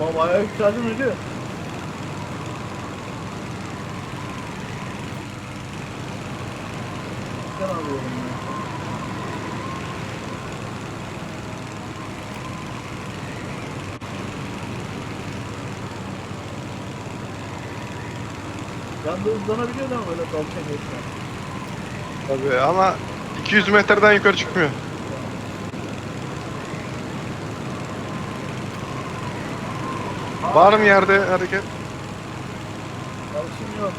Valla bayağı yükseldin hacı. Ben alıyorum ya. Ben de ama böyle dalga geçme. Tabii ama 200 metreden yukarı çıkmıyor. Var mı yerde hareket? Alışım yok.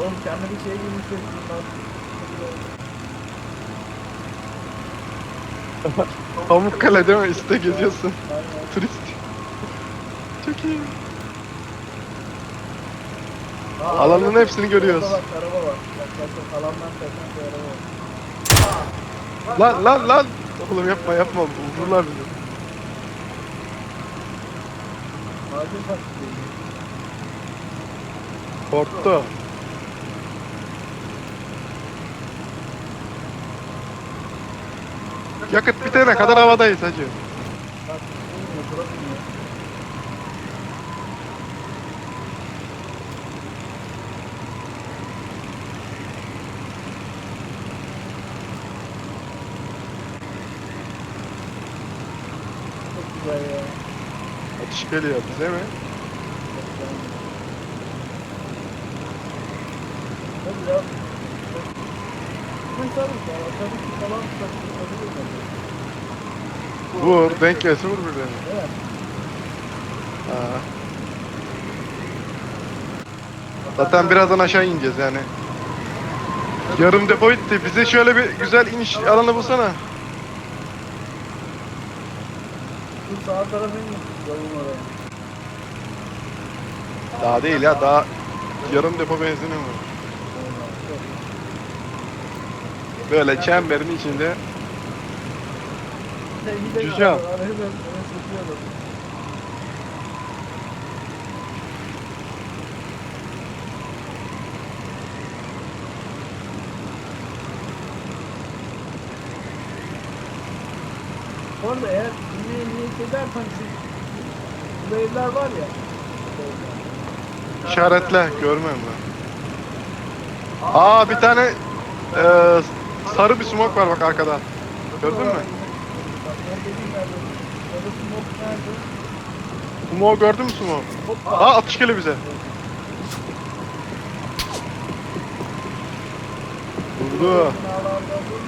Oğlum kendi bir şey hissettim ben. Pamukkale değil mi? Üstte geziyorsun. Turist. Çok iyi. Alanın hepsini görüyoruz. Lan lan lan. Oğlum yapma yapma. Vururlar bizi. Korktu. Yakıt bitene kadar havadayız hacı. Bak olmuyor bırakmıyor. Çok güzel ya. Atış geliyor bize mi? Çok güzel. Hadi ya. Mesela ya, tabii ki falan takılabilir mi? Vur, denk gelsin vur birilerini. Evet. Ha. Zaten birazdan aşağı ineceğiz yani. Yarım depo bitti. Bize şöyle bir güzel iniş alanı bulsana. Bu sağ tarafa in. Yolun oraya. Daha değil ya daha yarım depo benzinim var. Böyle çemberin içinde Cücem. Orada eğer inmeye niyet edersen şu bu evler var ya. işaretle görmüyorum ben. Aa bir tane eee, sarı bir smoke var bak arkada. Gördün mü? Bak o dediğin yerde. Orada smoke nerede? Smoke gördün mü smoke? Hoppa. Aa atış geliyor bize. Vurdu. Binalardan değil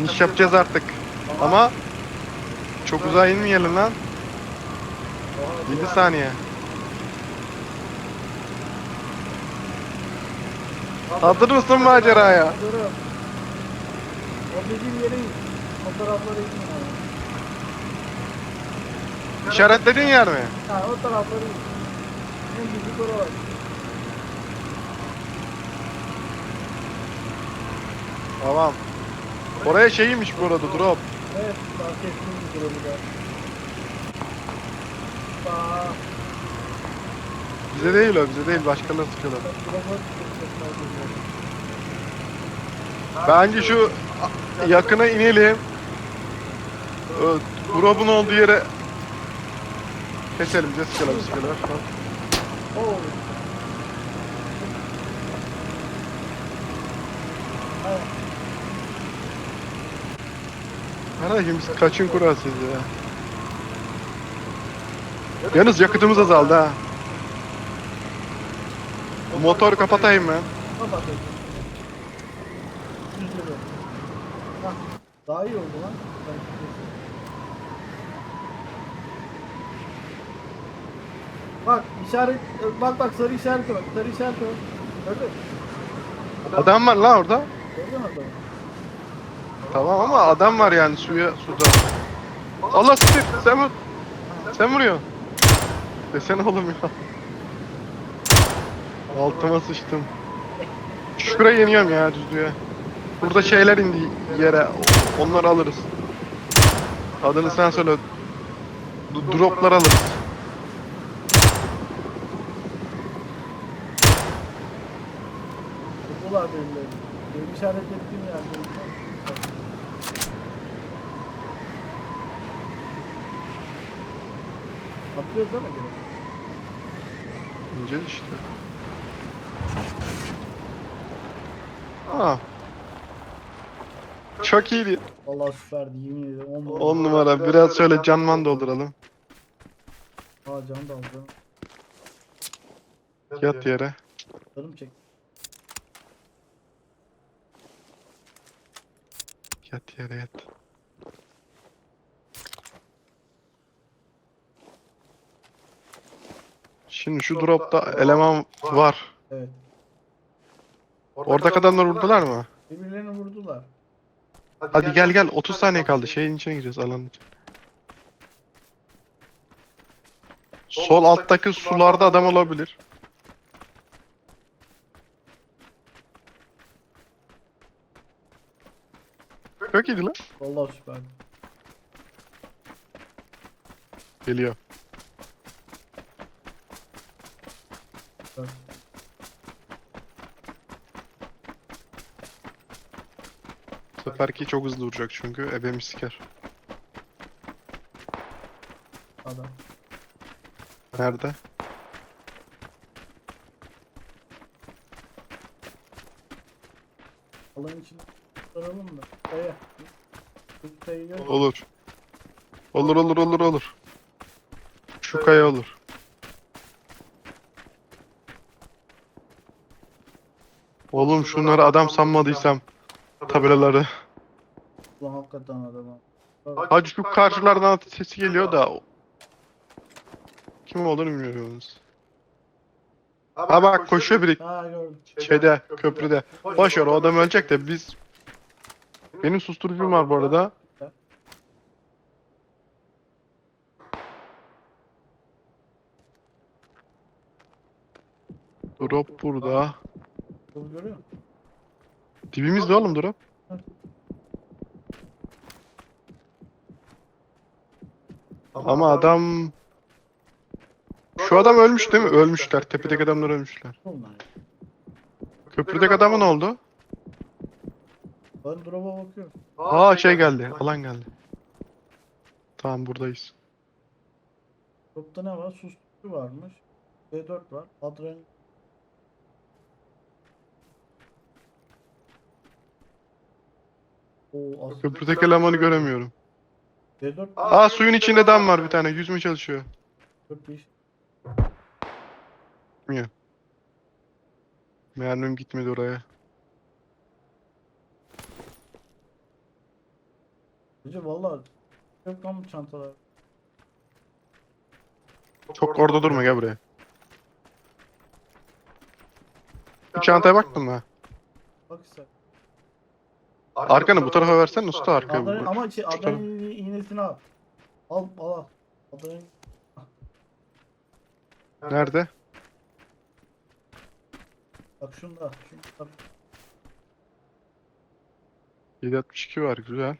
İniş yapacağız artık. Ama çok uzağa inmeyelim lan. Oha, 7 saniye. Hazır mısın maceraya? O. İşaretlediğin yer mi? Ha o tarafları. En büyük oralar. Tamam. Oraya şeymiş bu arada drop. Evet, fark ettiğim bir durumu da. Aa, Bize değil o bize değil başkaları sıkıyorlar. drop'a. Bence şu yakına inelim. Ö, Drop'un olduğu yere keselim bize sıkıyorlar sıkıyorlar. Oo. Kardeşim biz kaçın kurasıyız ya. Yalnız yakıtımız azaldı ha. Motor kapatayım kapat. Hah, Daha iyi oldu lan. Bak işaret, bak bak sarı işareti bak, sarı işareti bak. Gördün mü? Adam var lan orada. Gördün mü adamı? Tamam ama adam var yani suya suda. Allah Steve sen vur. Sen vuruyorsun. Desene oğlum ya. Altıma sıçtım. Şuraya iniyorum ya düzlüğe. Burada şeyler indi yere. Onları alırız. Adını sen söyle. D- Droplar alırız. Kutular belli. Benim işaret ettiğim yerde. Atlıyoruz ama gene. İnce işte. Aa. Çok iyiydi. Vallahi süperdi yemin ederim. 10 numara. 10 numara. Biraz şöyle canman dolduralım. Aa can da aldı. Yat yere. Canım çek. Yat yere yat. Şimdi şu dropta eleman var. Evet. Oradaki adamlar vurdular mı? Birbirlerini vurdular. Hadi gel gel 30 saniye kaldı. Şeyin içine gireceğiz alanın içine. Sol alttaki sularda adam olabilir. Çok iyiydi lan. Vallahi süperdi. Geliyor. Süper. Bu seferki çok hızlı vuracak çünkü ebemi siker. Adam. Nerede? Alanın içine saralım da. Kaya. Bu kayayı gör. Olur. Olur olur olur olur. Şu kaya olur. Oğlum şunları adam sanmadıysam tabelaları. Ulan hakikaten adam. Hacı şu karşılardan sesi geliyor da kim olduğunu bilmiyoruz. Ha bak koşuyor biri Ha gördüm. şeyde köprüde. Boş ver o adam ölecek de biz benim susturucum var bu arada. Drop burada. Dur görüyor musun? Dibimizde oğlum drop. Ama adam... Şu adam ölmüş değil mi? Ölmüşler. Tepedeki adamlar ölmüşler. Bunlar. Köprüdeki adamın ne oldu? Ben drop'a bakıyorum. Aa şey geldi. Alan geldi. Tamam buradayız. Drop'ta ne var? Susturucu varmış. B4 var. Adrenalin. Oo, aslında Köprüdeki elemanı göremiyorum. B4 Aa suyun içinde dam var bir tane. Yüzmeye çalışıyor. çok iş. Mermim gitmedi oraya. Gece valla lan bu çantalar. Çok orada durma gel buraya. Bu çantaya baktın mı? Bak sen. Arkanı bu tarafa versen usta arkaya. Bak. ama şey, adrenalin iğnesini al. Al al. Adrenalin. Nerede? Bak şunda. Şunda. 762 var güzel.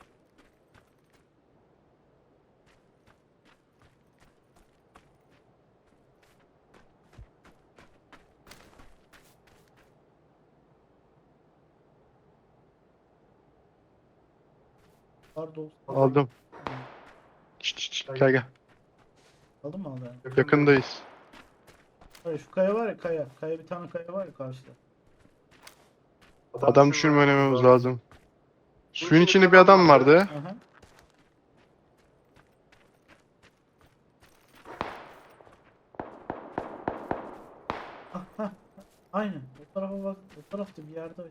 Pardon. Aldım. Şşt, şşt, şşt, gel gel. Aldın mı adrenalin? Yakındayız. Hayır şu kaya var ya kaya. Kaya bir tane kaya var ya karşıda. Adam düşürmememiz lazım. Suyun içinde bir adam vardı. Aha. Ah, ah, Aynen. O tarafa bak. O tarafta bir yerde.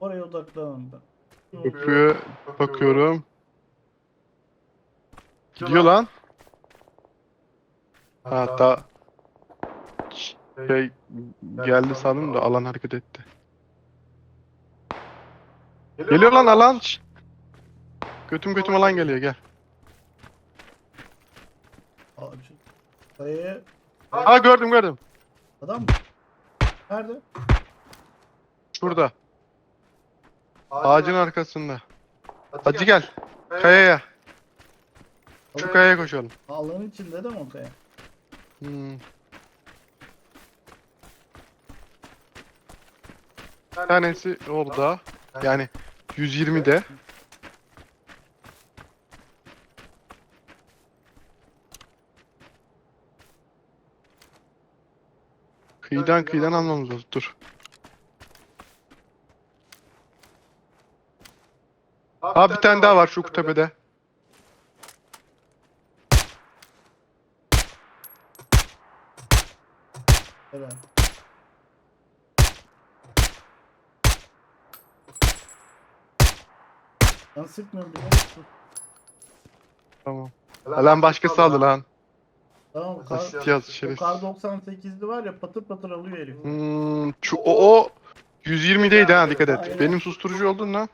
Oraya odaklanın ben. Köprüye bakıyorum. Gidiyor lan. Hatta şey geldi sandım da alan hareket etti. Geliyor lan alan. Götüm götüm alan geliyor gel. Aa, şu Kayaya Aa gördüm gördüm. adam mı? Nerede? Şurada. Ağacın arkasında. Hadi gel. Kayaya. Şu kayaya koşalım. Alanın içinde de mi o kaya? Hmm. Bir tanesi orada. Yani 120'de. Kıyıdan kıyıdan almamız lazım. Dur. Abi bir tane daha var şu tepede. Evet. Ben sıkmıyorum bile. Tamam. Lan başkası aldı lan. Tamam kar, Basit yaz o şerefsiz. kar 98'li var ya patır patır alıyor herif. Hmm, şu, o, o 120'deydi ha dikkat et. Aynen. Benim susturucu oldun lan.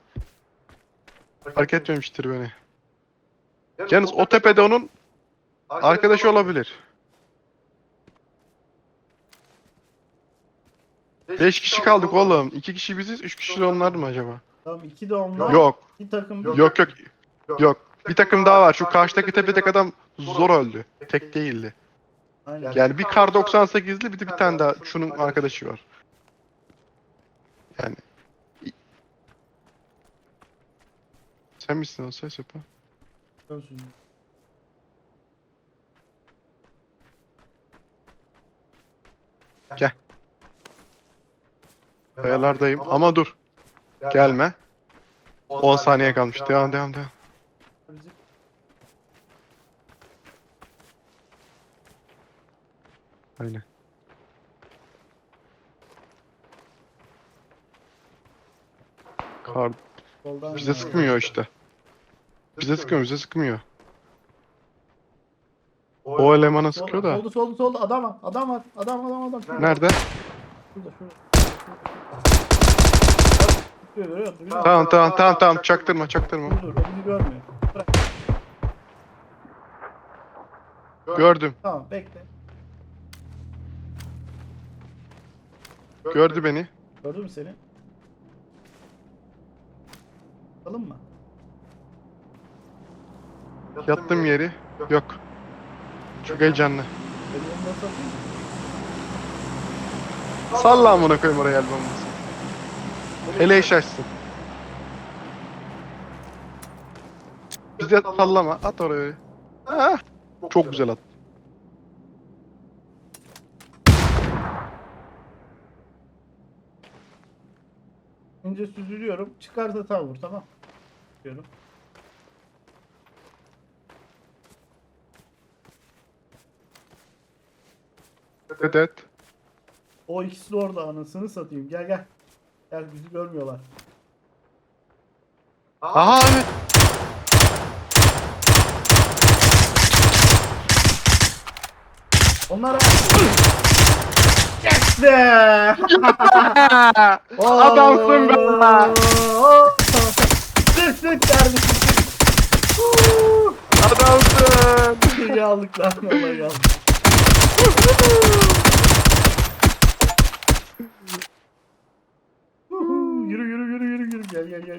Fark etmemiştir beni. Yalnız o tepede onun arkadaşı olabilir. 5 kişi kaldık oğlum. 2 kişi biziz, 3 kişi de onlar mı acaba? Tamam iki de onlar. Yok, Bir takım yok yok. Yok. Bir takım daha var. Şu karşıdaki tepedeki adam zor öldü. Tek değildi. Aynen. Yani bir kar 98'li bir de bir tane daha şunun arkadaşı var. Yani Sen misin ses yapan? Görsün. Kayalardayım ama dur. Gelme. 10 saniye kalmış. Devam devam devam. Aynen. Kar bize sıkmıyor işte. Bize sıkmıyor, bize sıkmıyor. O elemana Sol, sıkıyor da. Soldu soldu soldu adam var adam var adam adam adam. Şurada, Nerede? Şurada şurada. Tutuyor görüyor musun? Biliyor musun? Tamam tamam tamam tamam çaktırma çaktırma. Dur dur o bizi görmüyor. Bırak. Gördüm. Tamam bekle. Gördü beni. Gördün mü seni? Bakalım mı? Yattım yeri. Yok. Çok heyecanlı. Salla amına koyayım oraya el bombası. Hele iş açsın. Bize sallama. At oraya. Ah, çok güzel at. İnce süzülüyorum. Çıkarsa tam vur tamam. Diyorum. Evet evet. O ikisi de orada anasını satayım. Gel gel. Gel bizi görmüyorlar. Aha abi. Onlara... Yes be! Adamsın be! Sık sık kardeşim. Adamsın. İyi aldık lan. Vallahi aldık. Yürü yürü yürü yürü yürü. Gel gel gel.